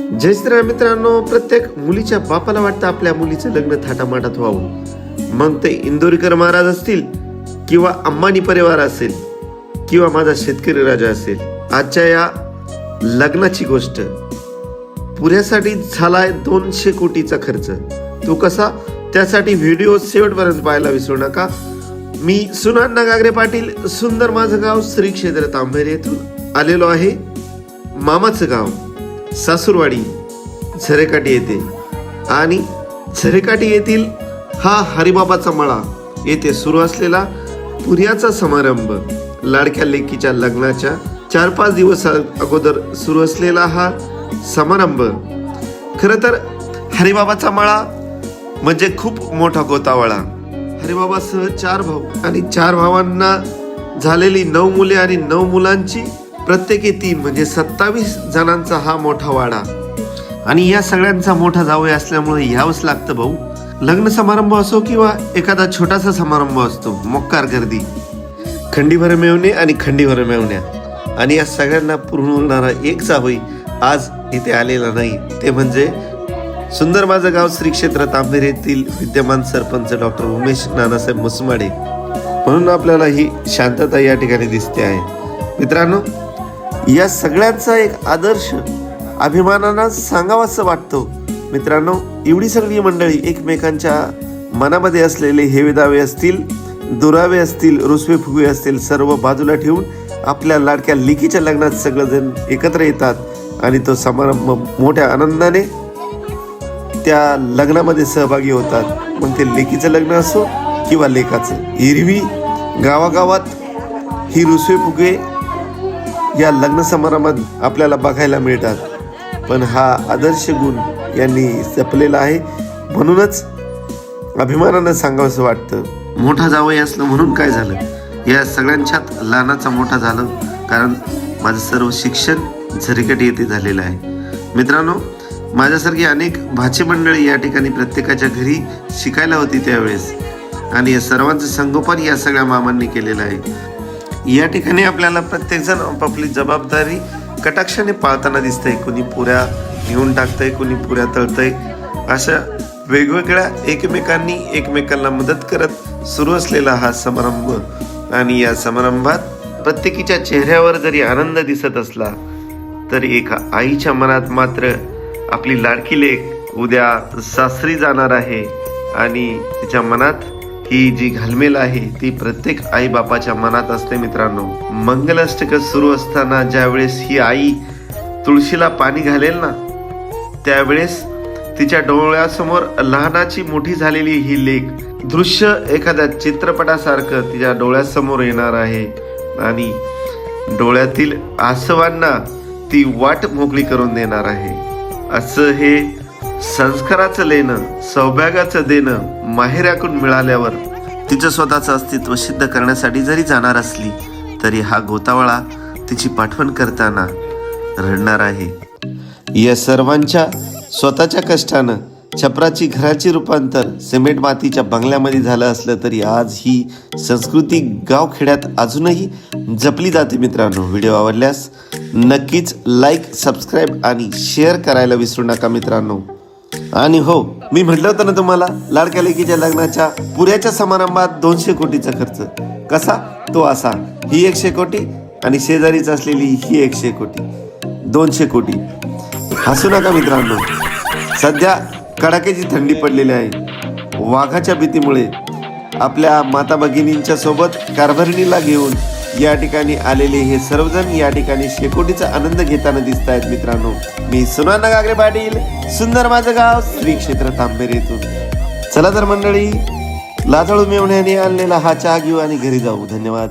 जय श्रीराम मित्रांनो प्रत्येक मुलीच्या बापाला वाटतं आपल्या मुलीचं लग्न थाटामाटात व्हावं. मग ते इंदोरीकर महाराज असतील किंवा अंबानी परिवार असेल किंवा माझा शेतकरी राजा असेल. आजच्या या लग्नाची गोष्ट पुऱ्यासाठी झालाय दोनशे कोटीचा खर्च. तो कसा? त्यासाठी व्हिडिओ शेवटपर्यंत पाहायला विसरू नका. मी सुनांना गागरे पाटील सुंदर माझं गाव श्री क्षेत्र तांबेर येथून आलेलो आहे. मामाचं गाव. सासूरवाडी झरेकाठी येथे. आणि झरेकाठी येथील हा हरिबाबाचा मळा येथे सुरू असलेला पुर्याचा समारंभ लाडक्या लेकीच्या लग्नाच्या चार पाच दिवस अगोदर सुरू असलेला हा समारंभ. खरं तर हरिबाबाचा मळा म्हणजे खूप मोठा गोतावळा. हरिबाबासह चार भाऊ आणि चार भावांना झालेली नऊ मुले आणि नऊ मुलांची प्रत्येकी तीन म्हणजे सत्तावीस जणांचा हा मोठा वाडा. आणि या सगळ्यांचा मोठा जावई असल्यामुळे यावंच लागतं भाऊ. लग्न समारंभ असो किंवा एखादा छोटासा समारंभ असतो मोक्कार गर्दी. खंडीभर मिळवणे आणि खंडीभर मेवण्या. आणि या सगळ्यांना पूर्ण होणारा एक जावई आज इथे आलेला नाही. ते म्हणजे सुंदर माझं गाव श्री क्षेत्र तांबेर येथील विद्यमान सरपंच डॉक्टर उमेश नानासाहेब मुसमाडे. म्हणून आपल्याला ही शांतता या ठिकाणी दिसते आहे. मित्रांनो या सगळ्यांचा एक आदर्श अभिमानानं सांगावासं वाटतो. मित्रांनो एवढी सगळी मंडळी एकमेकांच्या मनामध्ये असलेले हेवेदावे असतील दुरावे असतील रुसवे फुगवे असतील सर्व बाजूला ठेवून आपल्या लाडक्या लेकीच्या लग्नात सगळेजण एकत्र येतात आणि तो समारंभ मोठ्या आनंदाने त्या लग्नामध्ये सहभागी होतात. मग ते लेकीचं लग्न असो किंवा लेखाचं. एरवी गावागावात ही रुसवे फुगे या लग्न समारंभात आपल्याला बघायला मिळतात. पण हा आदर्श गुण यांनी जपलेला आहे. म्हणूनच अभिमानानं सांगावंसं वाटतं. मोठा जावई असलं म्हणून काय झालं? या सगळ्यांच्यात लहानाचा मोठा झालं. कारण माझं सर्व शिक्षण झरिकट येथे झालेलं आहे. मित्रांनो माझ्यासारखी अनेक भाचे मंडळी या ठिकाणी प्रत्येकाच्या घरी शिकायला होती त्यावेळेस. आणि या सर्वांचं संगोपन या सगळ्या मामांनी केलेलं आहे. या ठिकाणी आपल्याला प्रत्येकजण आपापली जबाबदारी कटाक्षाने पाळताना दिसतंय. कुणी पुऱ्या घेऊन टाकतंय कुणी पुऱ्या तळतंय. अशा वेगवेगळ्या एकमेकांनी एकमेकांना मदत करत सुरू असलेला हा समारंभ. आणि या समारंभात प्रत्येकीच्या चेहऱ्यावर जरी आनंद दिसत असला तरी एका आईच्या मनात मात्र आपली लाडकी लेख उद्या सासरी जाणार आहे. आणि तिच्या मनात ही जी घालमेल आहे ती प्रत्येक आई बापाच्या मनात असते मित्रांनो. मंगलाष्टक सुरू असताना ज्यावेळेस ही आई तुळशीला पाणी घालेल ना त्यावेळेस तिच्या डोळ्यासमोर लहानाची मोठी झालेली ही लेख दृश्य एखाद्या चित्रपटासारखं तिच्या डोळ्यासमोर येणार आहे. आणि डोळ्यातील आसवांना ती वाट मोकळी करून देणार आहे. असं हे संस्काराचं लेणं सौभाग्याचं देणं माहेऱ्याकडून मिळाल्यावर तिचं स्वतःचं अस्तित्व सिद्ध करण्यासाठी जरी जाणार असली तरी हा गोतावळा तिची पाठवण करताना रडणार आहे. या सर्वांच्या स्वतःच्या कष्टानं छपराची घराची रूपांतर सिमेंट मातीच्या बंगल्यामध्ये झालं असलं तरी आज ही संस्कृती गावखेड्यात अजूनही जपली जाते मित्रांनो. व्हिडिओ आवडल्यास नक्कीच लाईक सबस्क्राईब आणि शेअर करायला विसरू नका मित्रांनो. आणि हो मी म्हटलं होतं ना तुम्हाला लाडक्या लेकीच्या लग्नाच्या पुऱ्याच्या समारंभात दोनशे कोटीचा खर्च. कसा? तो असा. ही एकशे कोटी आणि शेजारीच असलेली ही एकशे कोटी. दोनशे कोटी. हसू नका मित्रांनो. सध्या कडाक्याची थंडी पडलेली आहे. वाघाच्या भीतीमुळे आपल्या माता भगिनींच्या सोबत कारभारणीला घेऊन या ठिकाणी आलेले हे सर्वजण या ठिकाणी शेकोटीचा आनंद घेताना दिसत आहेत मित्रांनो. मी सुनाना गागरे पाटील सुंदर माझं गाव श्री क्षेत्र तांबेर येथून चला तर मंडळी लाजाळू मेवण्याने आणलेला हा चहा घेऊ आणि घरी जाऊ. धन्यवाद.